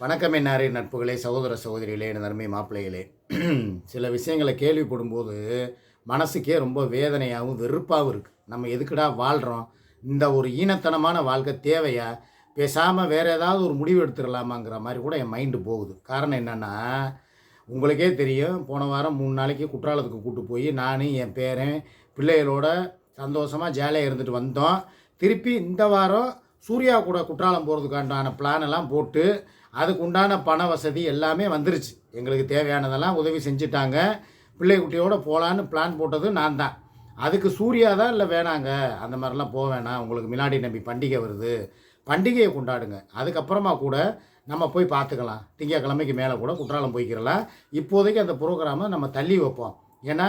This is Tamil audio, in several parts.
வணக்கம் என்னாரே நட்புகளே சகோதர சகோதரிகளே என் நன்மை மாப்பிள்ளைகளே. சில விஷயங்களை கேள்விப்படும்போது மனசுக்கே ரொம்ப வேதனையாகவும் வெறுப்பாகவும் இருக்குது நம்ம எதுக்குடா வாழ்கிறோம் இந்த ஒரு ஈனத்தனமான வாழ்க்கை தேவையா? பேசாமல் வேறு ஏதாவது ஒரு முடிவு எடுத்துடலாமாங்கிற மாதிரி கூட என் மைண்டு போகுது. காரணம் என்னென்னா உங்களுக்கே தெரியும் போன வாரம் மூணு நாளைக்கு குற்றாலத்துக்கு கூப்பிட்டு போய் நான் என் பேரன் பிள்ளைகளோட சந்தோஷமாக ஜாலியாக இருந்துட்டு வந்தோம். திருப்பி இந்த வாரம் சூர்யா கூட குற்றாலம் போகிறதுக்காண்டான பிளான் எல்லாம் போட்டு அதுக்கு உண்டான பண வசதி எல்லாமே வந்துருச்சு. எங்களுக்கு தேவையானதெல்லாம் உதவி செஞ்சுட்டாங்க. பிள்ளை குட்டியோடு போகலான்னு பிளான் போட்டது நான் தான். அதுக்கு சூர்யா தான் இல்லை வேணாங்க. அந்த மாதிரிலாம் போக வேணாம். உங்களுக்கு மிலாடி நம்பி பண்டிகை வருது. பண்டிகையை கொண்டாடுங்க. அதுக்கப்புறமா கூட நம்ம போய் பார்த்துக்கலாம். திங்கக்கிழமைக்கு மேலே கூட குற்றாலம் போய்க்கிறலாம். இப்போதைக்கு அந்த ப்ரோக்ராமை நம்ம தள்ளி வைப்போம். ஏன்னா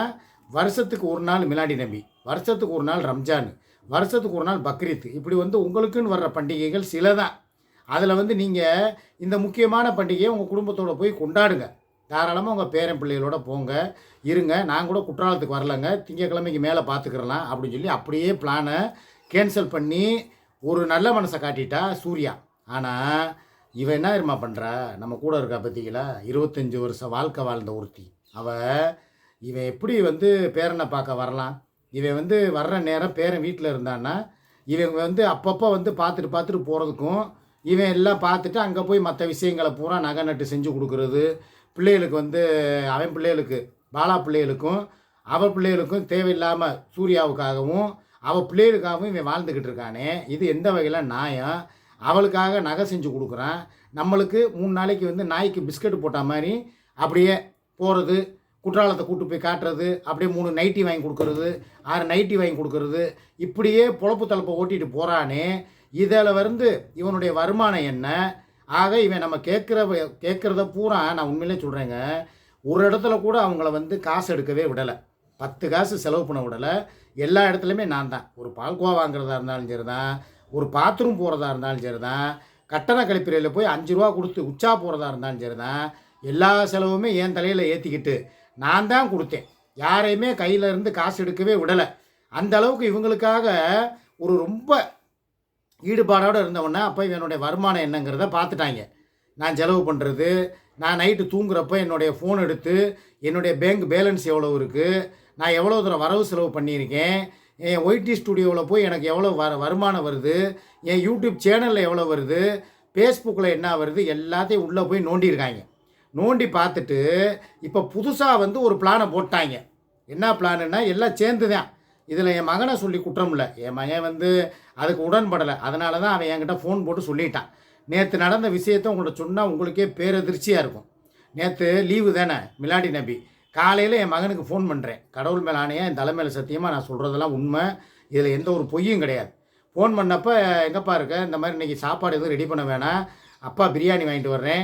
வருஷத்துக்கு ஒரு நாள் மிலாடி நம்பி வருஷத்துக்கு ஒரு நாள் ரம்ஜான் வருஷத்துக்கு ஒரு நாள் பக்ரீத். இப்படி வந்து உங்களுக்குன்னு வர்ற பண்டிகைகள் சில தான் அதில் வந்து நீங்கள் இந்த முக்கியமான பண்டிகையை உங்கள் குடும்பத்தோடு போய் கொண்டாடுங்க. தாராளமாக உங்கள் பேரன் பிள்ளைகளோட போங்க. இருங்க. நான் கூட குற்றாலத்துக்கு வரலங்க. திங்கக்கிழமைக்கு மேலே பார்த்துக்கிறலாம் அப்படின்னு சொல்லி அப்படியே பிளானை கேன்சல் பண்ணி ஒரு நல்ல மனசை காட்டிட்டா சூர்யா. ஆனால் இவன் என்ன இருமா பண்ணுறா நம்ம கூட இருக்கா பார்த்தீங்களா இருபத்தஞ்சி வருஷம் வாழ்க்கை வாழ்ந்த ஒருத்தி. அவள் இவன் எப்படி வந்து பேரனை பார்க்க வரலாம்? இவன் வந்து வர்ற நேரம் பேரன் வீட்டில் இருந்தான்னா இவங்க வந்து அப்பப்போ வந்து பார்த்துட்டு பார்த்துட்டு போகிறதுக்கும் இவன் எல்லாம் பார்த்துட்டு அங்கே போய் மற்ற விஷயங்களை பூரா நகை நட்டு செஞ்சு கொடுக்குறது. பிள்ளைகளுக்கு வந்து அவன் பிள்ளைகளுக்கு பாலா பிள்ளைகளுக்கும் அவள் பிள்ளைகளுக்கும் தேவையில்லாமல் சூர்யாவுக்காகவும் அவள் பிள்ளைகளுக்காகவும் இவன் வாழ்ந்துக்கிட்டு இருக்கானே. இது எந்த வகையில் நியாயம்? அவளுக்காக நகை செஞ்சு கொடுக்குறான். நம்மளுக்கு மூணு நாளைக்கு வந்து நாய்க்கு பிஸ்கட் போட்ட மாதிரி அப்படியே போகிறது குற்றாலத்தை கூட்டு போய் காட்டுறது அப்படியே மூணு நைட்டி வாங்கி கொடுக்கறது ஆறு நைட்டி வாங்கி கொடுக்கறது இப்படியே பொழப்பு தலைப்பை ஓட்டிகிட்டு போகிறானே இதில் வந்து இவனுடைய வருமானம் என்ன? ஆக இவன் நம்ம கேட்குற கேட்குறத பூரா நான் உண்மையிலே சொல்கிறேங்க ஒரு இடத்துல கூட அவங்கள வந்து காசு எடுக்கவே விடலை. பத்து காசு செலவு பண்ண விடலை. எல்லா இடத்துலையுமே நான் தான். ஒரு பால்கோவா வாங்குறதா இருந்தாலும் சரி தான். ஒரு பாத்ரூம் போகிறதா இருந்தாலும் சரி தான். கட்டண கழிப்பறையில் போய் அஞ்சு ரூபா கொடுத்து உச்சா போகிறதா இருந்தாலும் சரி தான். எல்லா செலவுமே என் தலையில் ஏற்றிக்கிட்டு நான் தான் கொடுத்தேன். யாரையுமே கையிலேருந்து காசு எடுக்கவே விடலை. அந்த அளவுக்கு இவங்களுக்காக ஒரு ரொம்ப ஈடுபாடோடு இருந்தவொடனே அப்போ என்னுடைய வருமானம் என்னங்கிறத பார்த்துட்டாங்க. நான் செலவு பண்ணுறது நான் நைட்டு தூங்குறப்ப என்னுடைய ஃபோன் எடுத்து என்னுடைய பேங்க் பேலன்ஸ் எவ்வளோ இருக்குது நான் எவ்வளோ தூரம் வரவு செலவு பண்ணியிருக்கேன் என் ஒய்டி ஸ்டுடியோவில் போய் எனக்கு எவ்வளோ வர வருமானம் வருது என் யூடியூப் சேனலில் எவ்வளோ வருது ஃபேஸ்புக்கில் என்ன வருது எல்லாத்தையும் உள்ளே போய் நோண்டியிருக்காங்க. நோண்டி பார்த்துட்டு இப்போ புதுசாக வந்து ஒரு பிளானை போட்டாங்க. என்ன பிளானுன்னா எல்லாம் சேர்ந்து தான் இதில் என் மகனை சொல்லி குற்றம் இல்லை. என் மகன் வந்து அதுக்கு உடன்படலை. அதனால தான் அவன் என்கிட்ட ஃபோன் போட்டு சொல்லிட்டான். நேற்று நடந்த விஷயத்த உங்கள்கிட்ட சொன்னால் உங்களுக்கே பேரதிர்ச்சியாக இருக்கும். நேற்று லீவு தானே மிலாடி நபி. காலையில் என் மகனுக்கு ஃபோன் பண்ணுறேன் கடவுள் மேல் என் தலைமையில் சத்தியமாக நான் சொல்கிறதெல்லாம் உண்மை. இதில் எந்த ஒரு பொய்யும் கிடையாது. ஃபோன் பண்ணப்போ எங்கப்பா இருக்க? இந்த மாதிரி இன்றைக்கி சாப்பாடு எதுவும் ரெடி பண்ண வேணாம். அப்பா பிரியாணி வாங்கிட்டு வர்றேன்.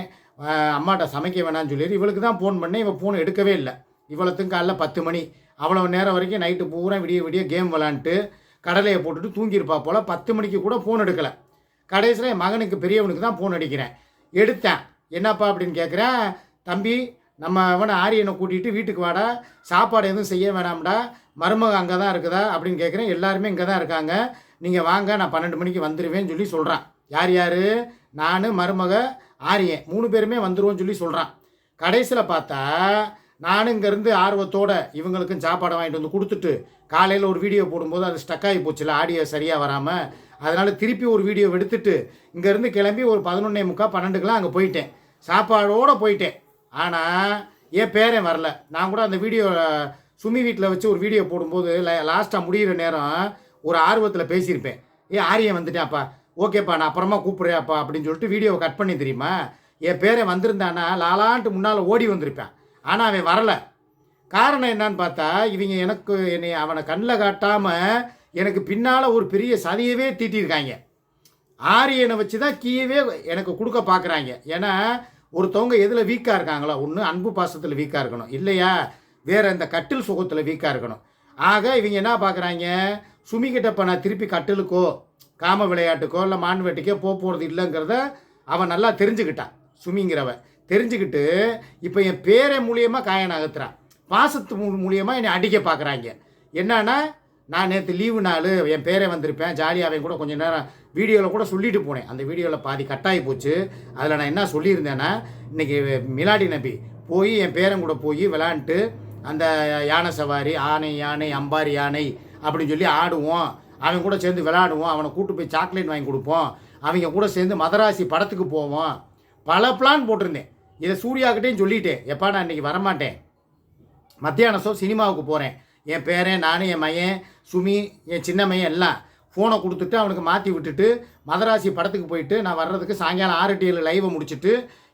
அம்மாட்ட சமைக்க வேணாம்னு சொல்லிடு இவளுக்கு தான் ஃபோன் பண்ணேன். இவள் ஃபோன் எடுக்கவே இல்லை. இவ்வளோத்துக்கும் காலைல பத்து மணி. அவ்வளோ நேரம் வரைக்கும் நைட்டு பூரா விடிய விடிய கேம் விளாண்டுட்டு கடலையை போட்டுட்டு தூங்கியிருப்பா போல் பத்து மணிக்கு கூட ஃபோன் எடுக்கலை. கடைசியில் என் மகனுக்கு பெரியவனுக்கு தான் ஃபோன் அடிக்கிறேன். எடுத்தேன். என்னப்பா அப்படின்னு கேட்குறேன் தம்பி நம்ம அவனை ஆரியனை கூட்டிகிட்டு வீட்டுக்கு வாடா. சாப்பாடு எதுவும் செய்ய வேணாம்டா. மருமக அங்கே தான் இருக்குதா அப்படின்னு கேட்குறேன் எல்லாருமே இங்கே தான் இருக்காங்க. நீங்கள் வாங்க நான் பன்னெண்டு மணிக்கு வந்துடுவேன்னு சொல்லி சொல்கிறான் யார் யார்? நான் மருமக ஆரியன். மூணு பேருமே வந்துடுவோன்னு சொல்லி சொல்கிறான் கடைசியில் பார்த்தா நானும் இங்கேருந்து ஆர்வத்தோட இவங்களுக்கும் சாப்பாடை வாங்கிட்டு வந்து கொடுத்துட்டு காலையில் ஒரு வீடியோ போடும்போது அது ஸ்டக் ஆகி போச்சுல ஆடியோ சரியாக வராமல் அதனால் திருப்பி ஒரு வீடியோ எடுத்துட்டு இங்கேருந்து கிளம்பி ஒரு பதினொன்னே முக்கால் பன்னெண்டுக்கெலாம் அங்கே போயிட்டேன். சாப்பாடோடு போயிட்டேன். ஆனால் என் பேரன் வரல. நான் கூட அந்த வீடியோ சுமி வீட்டில் வச்சு ஒரு வீடியோ போடும்போது லாஸ்ட்டாக முடிகிற நேரம் ஒரு ஆர்வத்தில் பேசியிருப்பேன். ஏ ஆரியன் வந்துட்டேன்ப்பா. ஓகேப்பா நான் அப்புறமா கூப்பிட்றேன்ப்பா அப்படின்னு சொல்லிட்டு வீடியோவை கட் பண்ணி தெரியுமா? என் பேரன் வந்திருந்தானா லாலான்ட்டு முன்னால் ஓடி வந்திருப்பேன். ஆனால் அவன் வரலை. காரணம் என்னன்னு பார்த்தா இவங்க எனக்கு என்னை அவனை கண்ணில் காட்டாமல் எனக்கு பின்னால் ஒரு பெரிய சதியவே தீட்டியிருக்காங்க. ஆரியனை வச்சு தான் கீயவே எனக்கு கொடுக்க பார்க்குறாங்க. ஏன்னா ஒருத்தவங்க எதில் வீக்காக இருக்காங்களோ ஒன்று அன்பு பாசத்தில் வீக்காக இருக்கணும். இல்லையா? வேறு இந்த கட்டில் சுகத்தில் வீக்காக இருக்கணும். ஆக இவங்க என்ன பார்க்குறாங்க? சுமிக்கிட்ட இப்போ நான் திருப்பி கட்டிலுக்கோ காம விளையாட்டுக்கோ இல்லை மான் போக போகிறது இல்லைங்கிறத அவன் நல்லா தெரிஞ்சுக்கிட்டான். சுமிங்கிறவன். தெரிஞ்சுக்கிட்டு இப்போ என் பேரை மூலியமாக காயன் அகத்துறான் பாசத்து மூலியமாக என்னை அடிக்க பார்க்குறாங்க என்னன்னா நான் நேற்று லீவு நாள் என் பேரே வந்திருப்பேன். ஜாலியாக அவன் கூட கொஞ்சம் நேரம் வீடியோவில் கூட சொல்லிட்டு போனேன். அந்த வீடியோவில் பாதி கட்டாகி போச்சு. அதில் நான் என்ன சொல்லியிருந்தேன்னா இன்றைக்கி மிலாடி நபி போய் என் பேரன் கூட போய் விளாண்டுட்டு அந்த யானை சவாரி ஆனை யானை அம்பாரி யானை அப்படின்னு சொல்லி ஆடுவோம். அவன் கூட சேர்ந்து விளாடுவோம் அவனை கூட்டு போய் சாக்லேட் வாங்கி கொடுப்போம். அவங்க கூட சேர்ந்து மதராசி படத்துக்கு போவோம். பல பிளான் போட்டிருந்தேன். இதை சூர்யாக்கிட்டையும் சொல்லிட்டேன். எப்பா நான் இன்றைக்கி வரமாட்டேன். மத்தியானம் ஷோ சினிமாவுக்கு போகிறேன் என் பேரன் நானும் என் மையன் சுமி என் சின்ன மையன் எல்லாம் ஃபோனை கொடுத்துட்டு அவனுக்கு மாற்றி விட்டுட்டு மதராசி படத்துக்கு போயிட்டு நான் வர்றதுக்கு சாயங்காலம் ஆறு டு ஏழு லைவை முடிச்சுட்டு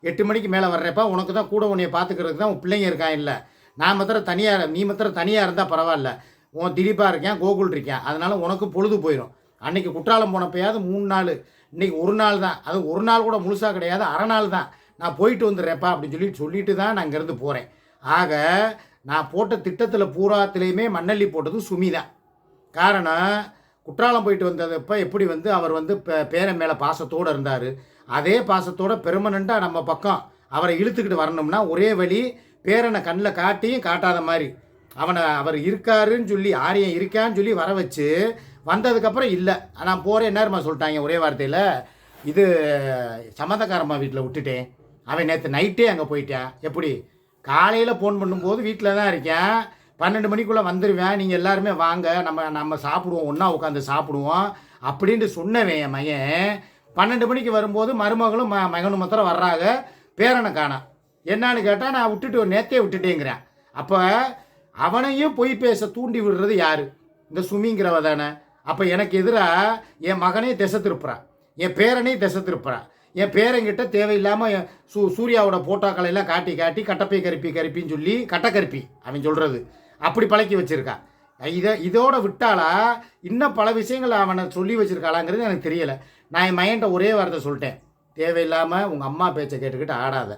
எட்டு மணிக்கு மேலே வர்றப்ப உனக்கு தான் கூட உன்னைய பார்த்துக்கிறதுக்கு தான் உன் பிள்ளைங்க இருக்கான் இல்லை. நான் மாத்திரம் தனியாக நீ மாத்திரம் தனியாக இருந்தால் பரவாயில்ல. உன் திலீப்பாக இருக்கேன் கோகுல் இருக்கேன் அதனால் உனக்கு பொழுது போயிடும் அன்னைக்கு குற்றாலம் போனப்பயாவது மூணு நாள். இன்னைக்கு ஒரு நாள் தான். அது ஒரு நாள் கூட முழுசாக கிடையாது. அரை நாள் தான். நான் போயிட்டு வந்துடுறேப்பா அப்படின்னு சொல்லி சொல்லிட்டு தான் நான் இங்கேருந்து போகிறேன் ஆக நான் போட்ட திட்டத்தில் பூராத்துலேயுமே மண்ணள்ளி போட்டது சுமி தான். காரணம் குற்றாலம் போயிட்டு வந்ததப்போ எப்படி வந்து அவர் வந்து பே- பேரன் மேலே பாசத்தோடு இருந்தார். அதே பாசத்தோட பெர்மனண்ட்டாக நம்ம பக்கம் அவரை இழுத்துக்கிட்டு வரணும்னா ஒரே வழி பேரனை கண்ணில் காட்டியும் காட்டாத மாதிரி. அவனை அவர் இருக்காருன்னு சொல்லி ஆரியம் இருக்கான்னு சொல்லி வர வச்சு வந்ததுக்கப்புறம் இல்லை. நான் போகிறேன் நேரமாக சொல்லிட்டாங்க ஒரே வார்த்தையில்? இது சம்மந்தக்காரம்மா வீட்டில் விட்டுட்டேன். அவன் நேற்று நைட்டே அங்கே போயிட்டான் எப்படி? காலையில் ஃபோன் பண்ணும்போது வீட்டில் தான் இருக்கேன். பன்னெண்டு மணிக்குள்ளே வந்துடுவேன் நீங்கள் எல்லாருமே வாங்க. நம்ம நம்ம சாப்பிடுவோம். ஒன்றா உட்காந்து சாப்பிடுவோம். அப்படின்ட்டு சொன்னவன் என் மகன். பன்னெண்டு மணிக்கு வரும்போது மருமகளும் ம மகனும் மாத்திரம் வர்றாங்க. பேரனை காணோம் என்னான்னு கேட்டால் நான் விட்டுட்டு நேத்தே விட்டுட்டேங்கிறேன். அப்போ அவனையும் பொய் பேச தூண்டி விடுறது யார்? இந்த சுமிங்கிறவ தானே. அப்போ எனக்கு எதிராக என் மகனே திசை திருப்புறான் என் பேரனையும் திசை திருப்புறான் என் பேரங்கிட்ட தேவையில்லாமல் சூ சூர்யாவோட போட்டோக்களை எல்லாம் காட்டி காட்டி கட்டப்பை கருப்பி கருப்பின்னு சொல்லி கட்டக்கருப்பி அவன் சொல்கிறது அப்படி பழக்கி வச்சுருக்கான் இதை இதோட விட்டாலா இன்னும் பல விஷயங்களை அவனை சொல்லி வச்சிருக்காளாங்கிறது எனக்கு தெரியலை. நான் என் மையன்ட்ட ஒரே வார்த்தை சொல்லிட்டேன். தேவையில்லாமல் உங்கள் அம்மா பேச்சை கேட்டுக்கிட்டு ஆடாத.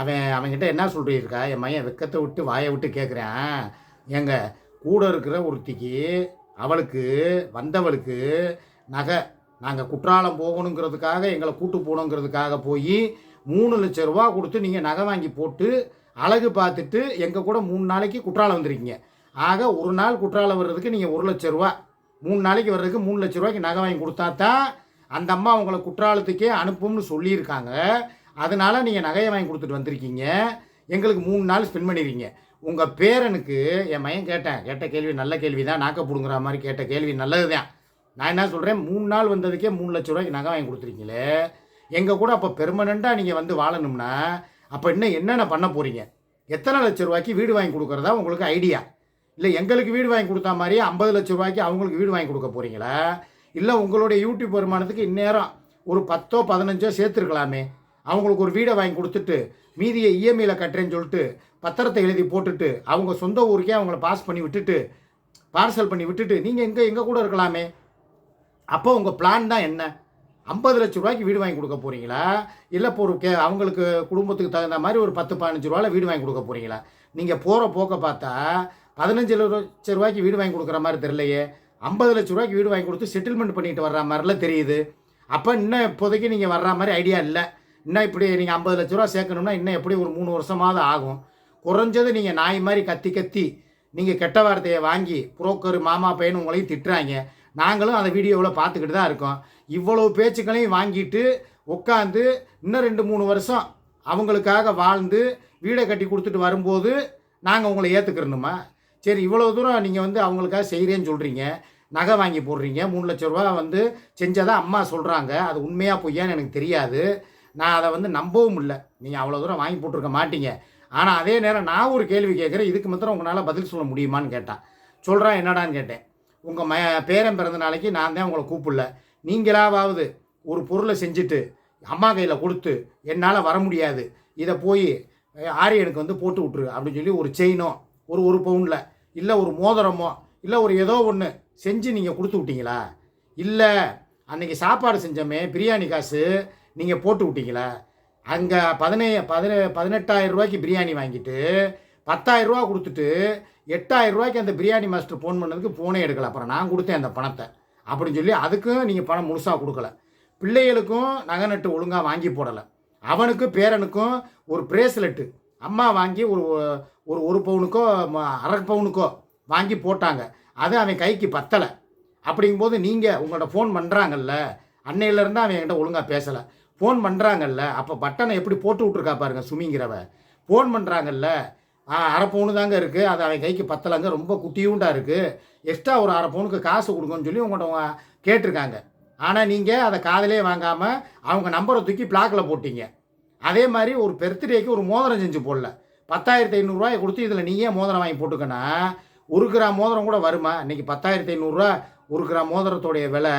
அவன் அவன்கிட்ட என்ன சொல்லியிருக்கா? என் மையன் வெக்கத்தை விட்டு வாயை விட்டு கேட்குறேன் எங்கள் கூட இருக்கிற ஒருத்திக்கு அவளுக்கு வந்தவளுக்கு நகை நாங்கள் குற்றாலம் போகணுங்கிறதுக்காக எங்களை கூட்டு போகணுங்கிறதுக்காக போய் மூணு லட்ச ரூபா கொடுத்து நீங்கள் நகை வாங்கி போட்டு அழகு பார்த்துட்டு எங்கள் கூட மூணு நாளைக்கு குற்றாலம் வந்திருக்கீங்க. ஆக ஒரு நாள் குற்றாலம் வர்றதுக்கு நீங்கள் ஒரு லட்ச ரூபா. மூணு நாளைக்கு வர்றதுக்கு மூணு லட்ச ரூபாய்க்கு நகை வாங்கி கொடுத்தா தான் அந்த அம்மா உங்களை குற்றாலத்துக்கே அனுப்பும்னு சொல்லியிருக்காங்க. அதனால நீங்கள் நகையை வாங்கி கொடுத்துட்டு வந்திருக்கீங்க. எங்களுக்கு மூணு நாள் ஸ்பெண்ட் பண்ணிடுறீங்க உங்கள் பேரனுக்கு என் மையன் கேட்டேன். கேட்ட கேள்வி நல்ல கேள்வி தான் நாக்க பிடுங்குற மாதிரி கேட்ட கேள்வி நல்லது தான் நான் என்ன சொல்கிறேன் மூணு நாள் வந்ததுக்கே மூணு லட்ச ரூபாய்க்கு நகை வாங்கி கொடுத்துருக்கீங்களே. எங்கள் கூட அப்போ பெர்மனண்ட்டாக நீங்கள் வந்து வாழணும்னா அப்போ இன்னும் என்னென்ன பண்ண போகிறீங்க எத்தனை லட்ச ரூபாய்க்கு வீடு வாங்கி கொடுக்குறதா உங்களுக்கு ஐடியா? இல்லை எங்களுக்கு வீடு வாங்கி கொடுத்தா மாதிரி ஐம்பது லட்ச ரூபாய்க்கு அவங்களுக்கு வீடு வாங்கி கொடுக்க போகிறீங்களா இல்லை உங்களுடைய யூடியூப் வருமானத்துக்கு இந்நேரம் ஒரு பத்தோ பதினஞ்சோ சேர்த்துருக்கலாமே. அவங்களுக்கு ஒரு வீடை வாங்கி கொடுத்துட்டு மீதியை இஎம்ஐயில் கட்டுறேன்னு சொல்லிட்டு பத்திரத்தை எழுதி போட்டுட்டு அவங்க சொந்த ஊருக்கே அவங்கள பாஸ் பண்ணி விட்டுட்டு பார்சல் பண்ணி விட்டுட்டு நீங்கள் எங்கே எங்கள் கூட இருக்கலாமே? அப்போ உங்கள் பிளான் தான் என்ன? ஐம்பது லட்ச ரூபாய்க்கு வீடு வாங்கி கொடுக்க போகிறீங்களா இல்லை இப்போ ஒரு கே அவங்களுக்கு குடும்பத்துக்கு தகுந்த மாதிரி ஒரு பத்து பதினஞ்சு ரூபாயில் வீடு வாங்கி கொடுக்க போகிறீங்களா நீங்கள் போகிற போக்க பார்த்தா பதினஞ்சு லட்ச ரூபாய்க்கு வீடு வாங்கி கொடுக்குற மாதிரி தெரியலையே. ஐம்பது லட்ச ரூபாய்க்கு வீடு வாங்கி கொடுத்து செட்டில்மெண்ட் பண்ணிட்டு வர்ற மாதிரிலாம் தெரியுது. அப்போ இன்னும் இப்போதைக்கு நீங்கள் வர்ற மாதிரி ஐடியா இல்லை. இன்னும் இப்படி நீங்கள் ஐம்பது லட்ச ரூபா சேர்க்கணும்னா இன்னும் எப்படி ஒரு மூணு வருஷமாவது ஆகும். குறைஞ்சது நீங்கள் நாய் மாதிரி கத்தி கத்தி நீங்கள் கெட்ட வார்த்தையை வாங்கி புரோக்கர் மாமா பையன் உங்களையும் திட்டுறாங்க. நாங்களும் அந்த வீடியோவில் பார்த்துக்கிட்டு தான் இருக்கோம். இவ்வளவு பேச்சுக்களையும் வாங்கிட்டு உட்காந்து இன்னும் ரெண்டு மூணு வருஷம் அவங்களுக்காக வாழ்ந்து வீடை கட்டி கொடுத்துட்டு வரும்போது நாங்கள் உங்களை ஏற்றுக்கிறணுமா சரி இவ்வளோ தூரம் நீங்கள் வந்து அவங்களுக்காக செய்கிறேன்னு சொல்கிறீங்க நகை வாங்கி போடுறீங்க. மூணு லட்ச ரூபா வந்து செஞ்சதா அம்மா சொல்கிறாங்க அது உண்மையாக பொய்யான்னு எனக்கு தெரியாது. நான் அதை வந்து நம்பவும் இல்லை. நீங்கள் அவ்வளோ தூரம் வாங்கி போட்டிருக்க மாட்டீங்க. ஆனால் அதே நேரம் நான் ஒரு கேள்வி கேட்குறேன். இதுக்கு மாத்திரம் உங்களால் பதில் சொல்ல முடியுமான்னு கேட்டான் சொல்கிறான் என்னடான்னு கேட்டேன். உங்கள் ம பேரன் பிறந்த நாளைக்கு நான் தான் உங்களை கூப்பிடல. நீங்களாவது ஒரு பொருளை செஞ்சுட்டு அம்மா கையில் கொடுத்து என்னால் வர முடியாது. இதை போய் ஆரியனுக்கு வந்து போட்டு விட்ரு அப்படின்னு சொல்லி ஒரு செயினோ ஒரு ஒரு பவுனில் இல்லை ஒரு மோதிரமோ இல்லை ஒரு ஏதோ ஒன்று செஞ்சு நீங்கள் கொடுத்து விட்டீங்களா? இல்லை அன்னைக்கு சாப்பாடு செஞ்சோமே பிரியாணி காசு நீங்கள் போட்டு விட்டீங்களா? அங்கே பதினே பதினே பதினெட்டாயிரம் ரூபாய்க்கு பிரியாணி வாங்கிட்டு பத்தாயிரம் ரூபா கொடுத்துட்டு எட்டாயிரம் ரூபாய்க்கு அந்த பிரியாணி மாஸ்டர் ஃபோன் பண்ணதுக்கு ஃபோனே எடுக்கல. அப்புறம் நான் கொடுத்தேன் அந்த பணத்தை. அப்படின்னு சொல்லி அதுக்கும் நீங்கள் பணம் முழுசாக கொடுக்கல. பிள்ளைகளுக்கும் நகை நட்டு ஒழுங்காக வாங்கி போடலை. அவனுக்கு பேரனுக்கும் ஒரு பிரேஸ்லெட்டு அம்மா வாங்கி ஒரு ஒரு ஒரு பவுனுக்கோ ம- அரை பவுனுக்கோ வாங்கி போட்டாங்க. அது அவன் கைக்கு பத்தலை. அப்படிங்கும்போது நீங்கள் உங்கள்கிட்ட ஃபோன் பண்ணுறாங்கல்ல அன்னையிலேருந்து அவன் என்கிட்ட ஒழுங்காக பேசலை. ஃபோன் பண்ணுறாங்கல்ல அப்போ பட்டனை எப்படி போட்டு விட்ருக்கா பாருங்க சுமிங்கிறவ. ஃபோன் பண்ணுறாங்கல்ல அரை பவுனு தாங்க இருக்குது அது அவன் கைக்கு பத்தலைங்க. ரொம்ப குட்டியூண்டாக இருக்குது எக்ஸ்ட்ரா ஒரு அரை பவுனுக்கு காசு கொடுங்கன்னு சொல்லி உங்கள்கிட்ட அவங்க கேட்டிருக்காங்க. ஆனால் நீங்கள் அதை காதலே வாங்காமல் அவங்க நம்பரை தூக்கி பிளாக்கில் போட்டீங்க. அதே மாதிரி ஒரு பெர்த்டேக்கு ஒரு மோதிரம் செஞ்சு போடல. பத்தாயிரத்தி ஐநூறுரூவாயை கொடுத்து இதில் நீயே மோதிரம் வாங்கி போட்டுக்கன்னா ஒரு கிராம் மோதிரம் கூட வருமா? இன்றைக்கி பத்தாயிரத்தி ஐநூறுரூவா ஒரு கிராம் மோதிரத்தோடைய விலை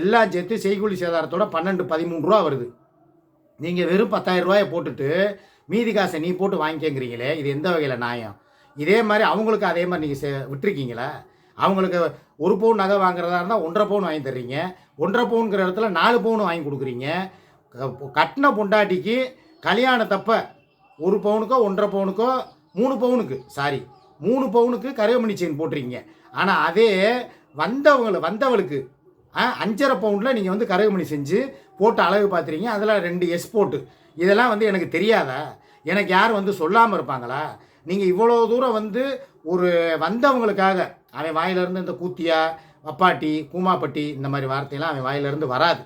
எல்லாம் சேர்த்து செய்கூலி சேதாரத்தோட பன்னெண்டு பதிமூணு ரூபா வருது. நீங்கள் வெறும் பத்தாயிரம் ரூபாயை போட்டுட்டு மீதி காசை நீ போட்டு வாங்கிக்கங்கிறீங்களே இது எந்த வகையில் நியாயம்? இதே மாதிரி அவங்களுக்கு அதே மாதிரி நீங்கள் செ விட்டுருக்கீங்களா? அவங்களுக்கு ஒரு பவுன் நகை வாங்குறதா இருந்தால் ஒன்றரை பவுன் வாங்கி தர்றீங்க. ஒன்றரை பவுனுங்கிற இடத்துல நாலு பவுன் வாங்கி கொடுக்குறீங்க. க- கட்டின பொண்டாட்டிக்கு கல்யாணத்தப்ப ஒரு பவுனுக்கோ ஒன்றரை பவுனுக்கோ மூணு பவுனுக்கு சாரி மூணு பவுனுக்கு கரையமணி செயின் போட்டிருக்கீங்க. ஆனால் அதே வந்தவங்கள வந்தவளுக்கு ஆ, அஞ்சரை பவுண்டில் நீங்கள் வந்து கரகமணி செஞ்சு போட்டு அழகு பார்த்துறீங்க அதில் ரெண்டு எஸ் போட்டு. இதெல்லாம் வந்து எனக்கு தெரியாதா. எனக்கு யார் வந்து சொல்லாமல் இருப்பாங்களா? நீங்கள் இவ்வளோ தூரம் வந்து ஒரு வந்தவங்களுக்காக அவன் வாயிலிருந்து இந்த கூத்தியா அப்பாட்டி கூமாப்பட்டி இந்த மாதிரி வார்த்தையெல்லாம் அவன் வாயிலிருந்து வராது.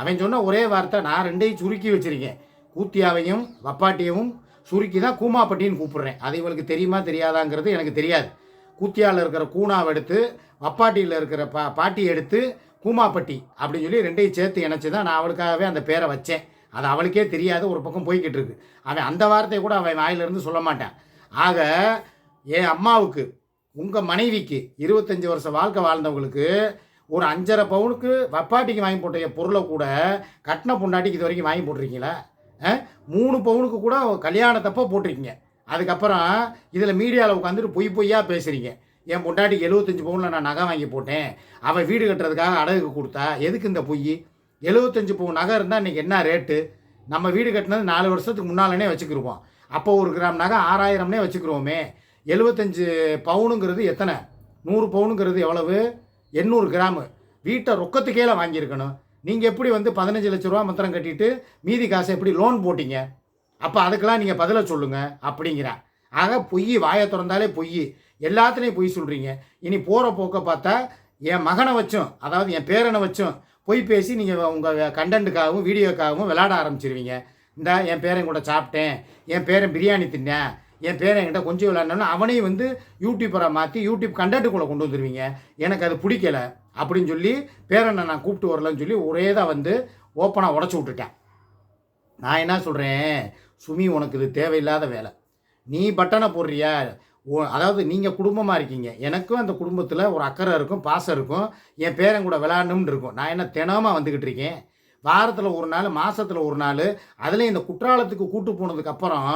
அவன் சொன்ன ஒரே வார்த்தை நான் ரெண்டையும் சுருக்கி வச்சுருக்கேன். கூத்தியாவையும் வப்பாட்டியவும் சுருக்கி தான் கூமாப்பட்டின்னு கூப்பிட்றேன். அது இவளுக்கு தெரியுமா தெரியாதாங்கிறது எனக்கு தெரியாது. கூத்தியாவில் இருக்கிற கூணாவை எடுத்து வப்பாட்டியில் இருக்கிற பா பாட்டி எடுத்து கூமாப்பட்டி அப்படின்னு சொல்லி ரெண்டையும் சேர்த்து இணைச்சி தான் நான் அவளுக்காகவே அந்த பேரை வச்சேன். அது அவளுக்கே தெரியாது ஒரு பக்கம் போய்கிட்டு இருக்கு அவன் அந்த வார்த்தையை கூட அவன் வாயிலிருந்து சொல்ல மாட்டான். ஆக என் அம்மாவுக்கு உங்கள் மனைவிக்கு இருபத்தஞ்சி வருஷம் வாழ்க்கை வாழ்ந்தவங்களுக்கு ஒரு அஞ்சரை பவுனுக்கு வப்பாட்டிக்கு வாங்கி போட்ட பொருளை கூட கட்டின பொண்டாட்டிக்கு இது வரைக்கும் வாங்கி போட்டிருக்கீங்களா? ஆ? மூணு பவுனுக்கு கூட கல்யாணத்தப்போ போட்டிருக்கீங்க. அதுக்கப்புறம் இதில் மீடியாவில் உட்காந்துட்டு பொய் பொய்யா பேசுகிறீங்க என் பொண்டாட்டிக்கு எழுபத்தஞ்சி பவுனில் நான் நகை வாங்கி போட்டேன். அவன் வீடு கட்டுறதுக்காக அடகுக்கு கொடுத்தா எதுக்கு இந்த பொய்? எழுபத்தஞ்சு பவுன் நகை இருந்தால் இன்றைக்கி என்ன ரேட்டு நம்ம வீடு கட்டினது நாலு வருஷத்துக்கு முன்னாலனே வச்சுக்கிருவோம் அப்போ ஒரு கிராம் நகை ஆறாயிரம்னே வச்சுக்கிருவோமே. எழுபத்தஞ்சு பவுனுங்கிறது எத்தனை? நூறு பவுனுங்கிறது எவ்வளவு? எண்ணூறு கிராமு. வீட்டை ரொக்கத்துக்கேல வாங்கியிருக்கணும். நீங்கள் எப்படி வந்து பதினஞ்சு லட்ச ரூபா மத்திரம் கட்டிட்டு மீதி காசை எப்படி லோன் போட்டீங்க? அப்போ அதுக்கெல்லாம் நீங்கள் பதிலை சொல்லுங்கள் அப்படிங்கிறேன் ஆக பொய் வாயை திறந்தாலே பொய். எல்லாத்துலேயும் பொய் சொல்கிறீங்க இனி போகிற போக்க பார்த்தா என் மகனை வச்சும் அதாவது என் பேரனை வச்சும் பொய் பேசி நீங்கள் உங்கள் கண்டென்ட்டுக்காகவும் வீடியோக்காகவும் விளாட ஆரம்பிச்சிருவீங்க. இந்த என் பேரன் கூட சாப்பிட்டேன். என் பேரன் பிரியாணி தின்னேன். என் பேரன் என்கிட்ட கொஞ்சம் விளையாடணும்னு அவனையும் வந்து யூடியூப்பரை மாற்றி யூடியூப் கண்டென்ட்டுக்குள்ளே கொண்டு வந்துடுவீங்க எனக்கு அது பிடிக்கல அப்படின்னு சொல்லி பேரனை நான் கூப்பிட்டு வரலன்னு சொல்லி ஒரே தான் வந்து ஓப்பனாக உடச்சி விட்டுட்டேன். நான் என்ன சொல்கிறேன் சுமி உனக்கு இது தேவையில்லாத வேலை. நீ பட்டனை போடுறியா? அதாவது நீங்கள் குடும்பமாக இருக்கீங்க. எனக்கும் அந்த குடும்பத்தில் ஒரு அக்கறை இருக்கும் பாசம் இருக்கும். என் பேரன் கூட விளையாடணும்னு இருக்கும். நான் என்ன தினமாக வந்துக்கிட்டு இருக்கேன்? வாரத்தில் ஒரு நாள் மாதத்தில் ஒரு நாள் அதுலேயும் இந்த குற்றாலத்துக்கு கூட்டு போனதுக்கப்புறம்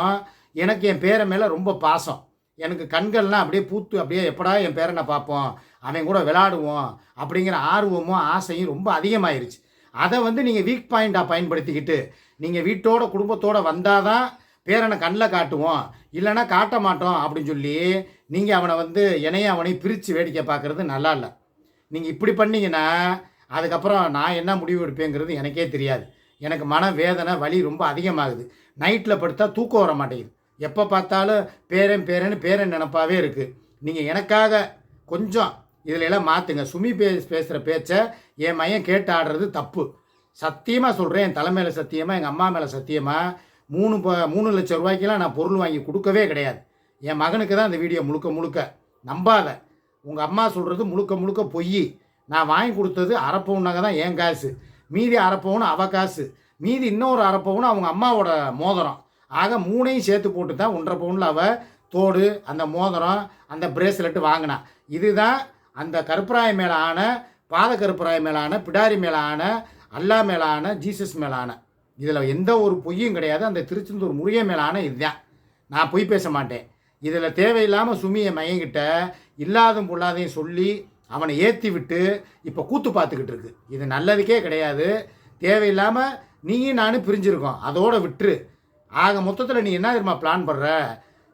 எனக்கு என் பேரன் மேலே ரொம்ப பாசம். எனக்கு கண்கள்லாம் அப்படியே பூத்து அப்படியே எப்படா என் பேரனை பார்ப்போம்? அவன் கூட விளாடுவோம் அப்படிங்கிற ஆர்வமும் ஆசையும் ரொம்ப அதிகமாயிருச்சு. அதை வந்து நீங்கள் வீக் பாயிண்ட்டாக பயன்படுத்திக்கிட்டு நீங்கள் வீட்டோட குடும்பத்தோடு வந்தால் தான் பேரனை கண்ணில் காட்டுவோம். இல்லைன்னா காட்ட மாட்டோம் அப்படின்னு சொல்லி நீங்கள் அவனை வந்து என்னையும் அவனையும் பிரித்து வேடிக்கை பார்க்குறது நல்லா இல்லை. நீங்கள் இப்படி பண்ணிங்கன்னா அதுக்கப்புறம் நான் என்ன முடிவு எடுப்பேங்கிறது எனக்கே தெரியாது. எனக்கு மன வேதனை வலி ரொம்ப அதிகமாகுது. நைட்டில் படுத்தா தூக்கம் வர மாட்டேங்குது. எப்போ பார்த்தாலும் பேரன் பேரன் பேரன் நினப்பாவே இருக்குது நீங்கள் எனக்காக கொஞ்சம் இதில் எல்லாம் மாற்றுங்க சுமி பே பேசுகிற பேச்சை என் மையன் கேட்டு ஆடுறது தப்பு. சத்தியமாக சொல்கிறேன் என் தலை மேலே சத்தியமாக எங்கள் அம்மா மேலே சத்தியமாக மூணு ப- மூணு லட்சம் ரூபாய்க்கெல்லாம் நான் பொருள் வாங்கி கொடுக்கவே கிடையாது. என் மகனுக்கு தான் இந்த வீடியோ முழுக்க முழுக்க. நம்பாத. உங்கள் அம்மா சொல்கிறது முழுக்க முழுக்க பொய் நான் வாங்கி கொடுத்தது அரை தான் என் காசு. மீதி அரை அவ காசு. மீதி இன்னொரு அரை அவங்க அம்மாவோட மோதிரம். ஆக மூணையும் சேர்த்து போட்டு தான் ஒன்றரை பவுனில் அவள் தோடு அந்த மோதிரம் அந்த பிரேஸ்லெட்டு வாங்கினான் இதுதான் அந்த கருப்பராய மேலான பாத கருப்பராய மேலான பிடாரி மேலான அல்லா மேலான ஜீசஸ் மேலான. இதில் எந்த ஒரு பொய்யும் கிடையாது. அந்த திருச்செந்தூர் முருகன் மேலான இதுதான். நான் பொய் பேச மாட்டேன். இதில் தேவையில்லாமல் சுமியை மையங்கிட்ட இல்லாதும் பொல்லாதையும் சொல்லி அவனை ஏற்றி விட்டு இப்போ கூத்து பார்த்துக்கிட்டு இருக்கு. இது நல்லதுக்கே கிடையாது. தேவையில்லாமல் நீயும் நானும் பிரிஞ்சிருக்கோம். அதோட விட்டுரு. ஆக மொத்தத்தில் நீ என்ன தெரியுமா பிளான் பண்ணுற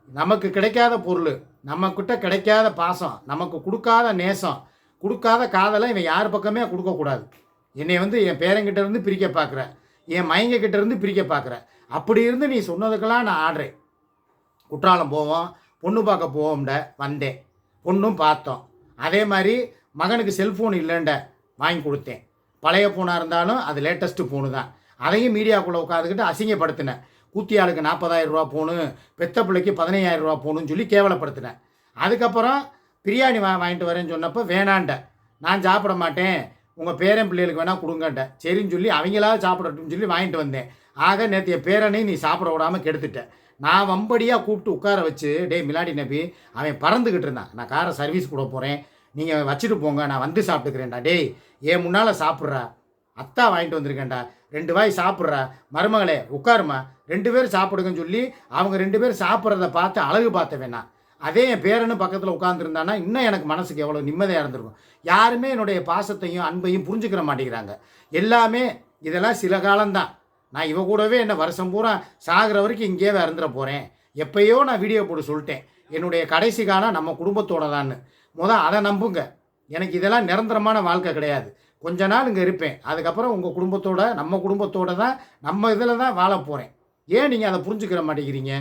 நமக்கு கிடைக்காத பொருள் நம்மக்கிட்ட கிடைக்காத பாசம் நமக்கு கொடுக்காத நேசம் கொடுக்காத காதலை இவன் யார் பக்கமே கொடுக்கக்கூடாது. என்னை வந்து என் பேரங்கிட்ட இருந்து பிரிக்க பார்க்குற. என் மைங்க கிட்ட இருந்து பிரிக்க பார்க்குற அப்படி இருந்து நீ சொன்னதுக்கெல்லாம் நான் ஆடுறேன். குற்றாலம் போவோம் பொண்ணு பார்க்க போவோம்ட வந்தேன். பொண்ணும் பார்த்தோம். அதே மாதிரி மகனுக்கு செல்ஃபோன் இல்லைண்ட வாங்கி கொடுத்தேன். பழைய ஃபோனாக இருந்தாலும் அது லேட்டஸ்ட்டு ஃபோனு தான். அதையும் மீடியாக்குள்ளே உட்காந்துக்கிட்டு அசிங்கப்படுத்தினேன். கூத்தியாளுக்கு நாற்பதாயிரம் ரூபா போகணும் பெத்த பிள்ளைக்கு பதினையாயிரம் ரூபா போகணும்னு சொல்லி கேவலப்படுத்தினேன். அதுக்கப்புறம் பிரியாணி வா வாங்கிட்டு வரேன்னு சொன்னப்போ வேணாண்ட. நான் சாப்பிட மாட்டேன். உங்கள் பேரன் பிள்ளைகளுக்கு வேணால் கொடுங்கன்ட்ட சரின்னு சொல்லி அவங்களாவது சாப்பிடட்டும்னு சொல்லி வாங்கிட்டு வந்தேன். ஆக நேற்றைய பேரனையும் நீ சாப்பிட விடாமல் கெடுத்துட்ட. நான் வம்படியாக கூப்பிட்டு உட்கார வச்சு டேய் மிலாடி நபி அவன் பறந்துக்கிட்டு இருந்தான். நான் காரை சர்வீஸ் கூட போகிறேன் நீங்கள் வச்சுட்டு போங்க நான் வந்து சாப்பிட்டுக்கிறேன்டா. டேய் ஏன் முன்னால் சாப்பிட்றா? அத்தா வாங்கிட்டு வந்திருக்கேன்டா. ரெண்டு வாய் சாப்பிட்றா? மருமகளே உட்காருமா ரெண்டு பேர் சாப்பிடுங்கன்னு சொல்லி அவங்க ரெண்டு பேரும் சாப்பிட்றத பார்த்து அழகு பார்த்த வேணாம். அதே என் பேரனு பக்கத்தில் உட்காந்துருந்தானா இன்னும் எனக்கு மனசுக்கு எவ்வளோ நிம்மதியாக இருந்திருக்கும். யாருமே என்னுடைய பாசத்தையும் அன்பையும் புரிஞ்சுக்கிற மாட்டேங்கிறாங்க. எல்லாமே இதெல்லாம் சில காலம்தான். நான் இவ கூடவே என்ன வருஷம் பூரா சாகிற வரைக்கும் இங்கேயே இறந்துட போகிறேன் எப்பயோ நான் வீடியோ போட்டு சொல்லிட்டேன். என்னுடைய கடைசி காலம் நம்ம குடும்பத்தோட தான்னு முத அதை நம்புங்க. எனக்கு இதெல்லாம் நிரந்தரமான வாழ்க்கை கிடையாது. கொஞ்ச நாள் இங்கே இருப்பேன். அதுக்கப்புறம் உங்கள் குடும்பத்தோட நம்ம குடும்பத்தோட தான் நம்ம இதில் தான் வாழ போகிறேன் ஏன் நீங்கள் அதை புரிஞ்சுக்கிற மாட்டேங்கிறீங்க?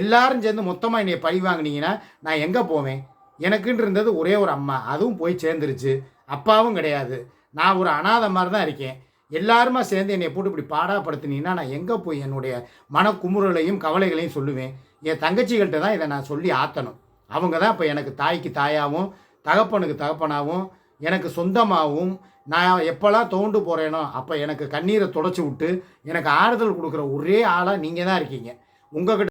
எல்லாரும் சேர்ந்து மொத்தமாக என்னை பழி வாங்கினீங்கன்னா நான் எங்கே போவேன்? எனக்குன்னு இருந்தது ஒரே ஒரு அம்மா. அதுவும் போய் சேர்ந்துருச்சு. அப்பாவும் கிடையாது. நான் ஒரு அனாதை மாதிரி தான் இருக்கேன். எல்லாருமா சேர்ந்து என்னை போட்டு இப்படி பாடாப்படுத்தினீங்கன்னா நான் எங்கே போய் என்னுடைய மனக்குமுறலையும் கவலைகளையும் சொல்லுவேன்? என் தங்கச்சிகள்கிட்ட தான் இதை நான் சொல்லி ஆற்றணும் அவங்க தான் இப்போ எனக்கு தாய்க்கு தாயாகவும் தகப்பனுக்கு தகப்பனாகவும் எனக்கு சொந்தமாகவும் நான் எப்போல்லாம் தோண்டு போகிறேனோ அப்போ எனக்கு கண்ணீரை தொடச்சி விட்டு எனக்கு ஆறுதல் கொடுக்குற ஒரே ஆளாக நீங்கள் தான் இருக்கீங்க. உங்ககிட்ட